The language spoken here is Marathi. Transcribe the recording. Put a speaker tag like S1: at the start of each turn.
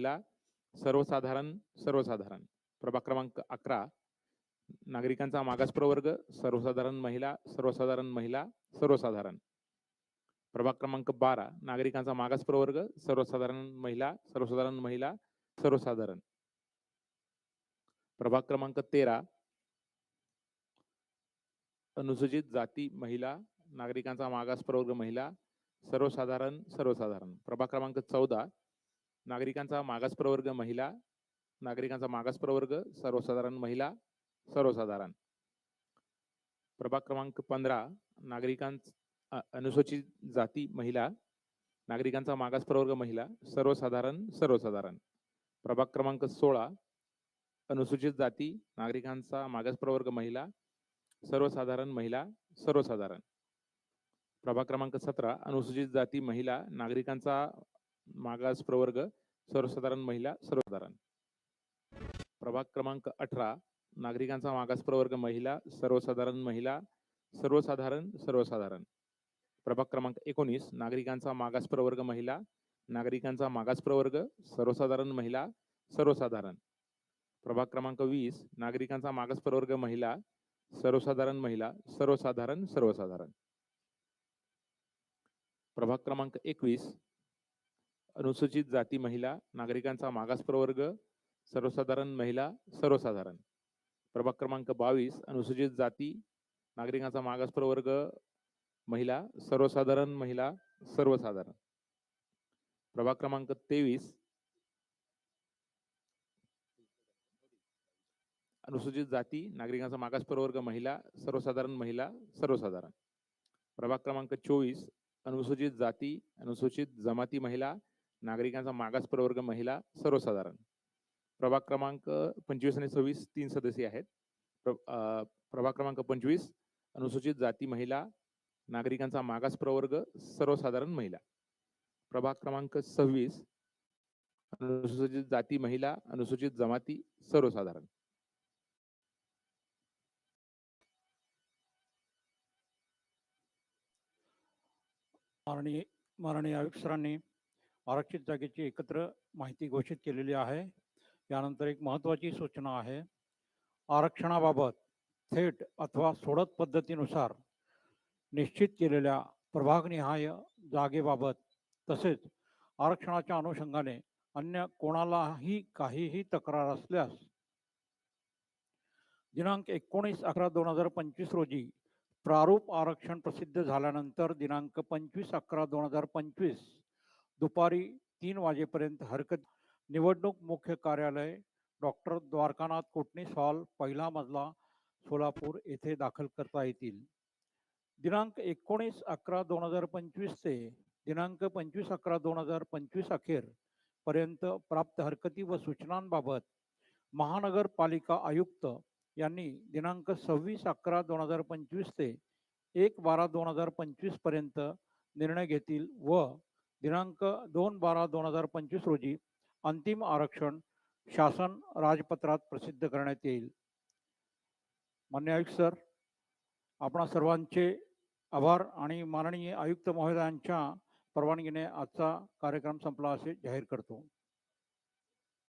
S1: महिला सर्वसाधारण सर्वसाधारण. प्रभाग क्रमांक अकरा नागरिकांचा मागास प्रवर्ग सर्वसाधारण महिला सर्वसाधारण महिला सर्वसाधारण. प्रभाग क्रमांक बारा नागरिकांचा मागास प्रवर्ग सर्वसाधारण महिला सर्वसाधारण महिला सर्वसाधारण. प्रभाग क्रमांक तेरा अनुसूचित जाती महिला नागरिकांचा मागास प्रवर्ग महिला सर्वसाधारण सर्वसाधारण. प्रभाग क्रमांक चौदा नागरिकांचा मागास प्रवर्ग महिला नागरिकांचा मागास प्रवर्ग सर्वसाधारण महिला सर्वसाधारण. प्रभाग क्रमांक पंधरा नागरिकांच अनुसूचित जाती महिला नागरिकांचा मागास प्रवर्ग महिला सर्वसाधारण सर्वसाधारण. प्रभाग क्रमांक सोळा अनुसूचित जाती नागरिकांचा मागास प्रवर्ग महिला सर्वसाधारण महिला सर्वसाधारण. प्रभाग क्रमांक सतरा अनुसूचित जाती महिला नागरिकांचा मागास प्रवर्ग सर्वसाधारण महिला सर्वसाधारण. प्रभाग क्रमांक अठरा नागरिकांचा मागास प्रवर्ग महिला सर्वसाधारण महिला सर्वसाधारण सर्वसाधारण. प्रभाग क्रमांक एकोणीस नागरिकांचा मागास प्रवर्ग महिला नागरिकांचा मागास प्रवर्ग सर्वसाधारण महिला सर्वसाधारण. प्रभाग क्रमांक वीस नागरिकांचा मागास प्रवर्ग महिला सर्वसाधारण महिला सर्वसाधारण सर्वसाधारण. प्रभाग क्रमांक एकवीस अनुसूचित जाती महिला नागरिकांचा मागास प्रवर्ग सर्वसाधारण महिला सर्वसाधारण. प्रभाग क्रमांक बावीस अनुसूचित जाती नागरिकांचा मागास प्रवर्ग महिला सर्वसाधारण महिला सर्वसाधारण. प्रभाग क्रमांक तेवीस अनुसूचित जाती नागरिकांचा मागास प्रवर्ग महिला सर्वसाधारण महिला सर्वसाधारण. प्रभाग क्रमांक चोवीस अनुसूचित जाती अनुसूचित जमाती महिला नागरिकांचा मागास प्रवर्ग महिला सर्वसाधारण. प्रभाग क्रमांक पंचवीस आणि सव्वीस तीन सदस्य आहेत. प्र- प्रभाग क्रमांक पंचवीस अनुसूचित जाती महिला नागरिकांचा मागास प्रवर्ग सर्वसाधारण महिला. प्रभाग क्रमांक सव्वीस अनुसूचित जाती महिला अनुसूचित जमाती सर्वसाधारण.
S2: माननीय माननीय आयुक्तरांनी आरक्षित जागेची एकत्र माहिती घोषित केलेली आहे. यानंतर एक महत्त्वाची सूचना आहे. आरक्षणाबाबत थेट अथवा सोडत पद्धतीनुसार निश्चित केलेल्या प्रभागनिहाय जागेबाबत तसेच आरक्षणाच्या अनुषंगाने अन्य कोणालाही काहीही तक्रार असल्यास दिनांक एकोणीस अकरा दोन हजार पंचवीस रोजी प्रारूप आरक्षण प्रसिद्ध झाल्यानंतर दिनांक पंचवीस अकरा दोन हजार पंचवीस दुपारी तीन वाजेपर्यंत हरकत. निवडणूक मुख्य कार्यालय डॉक्टर द्वारकानाथ कोटणीस हॉल पहिला मजला सोलापूर येथे दाखल करता येतील. दिनांक एकोणीस अकरा दोन हजार पंचवीस ते दिनांक पंचवीस अकरा दोन हजार पंचवीस अखेर पर्यंत प्राप्त हरकती व सूचनांबाबत महानगरपालिका आयुक्त यांनी दिनांक सव्वीस अकरा दोन हजार पंचवीस ते एक बारा दोन हजार पंचवीसपर्यंत निर्णय घेतील व दिनांक दोन बारा दोन हजार पंचवीस रोजी अंतिम आरक्षण शासन राजपत्रात प्रसिद्ध करण्यात येईल. मान्य आयुक्त सर आपणा सर्वांचे आभार आणि माननीय आयुक्त महोदयांच्या परवानगीने आजचा कार्यक्रम संपला असे जाहीर करतो.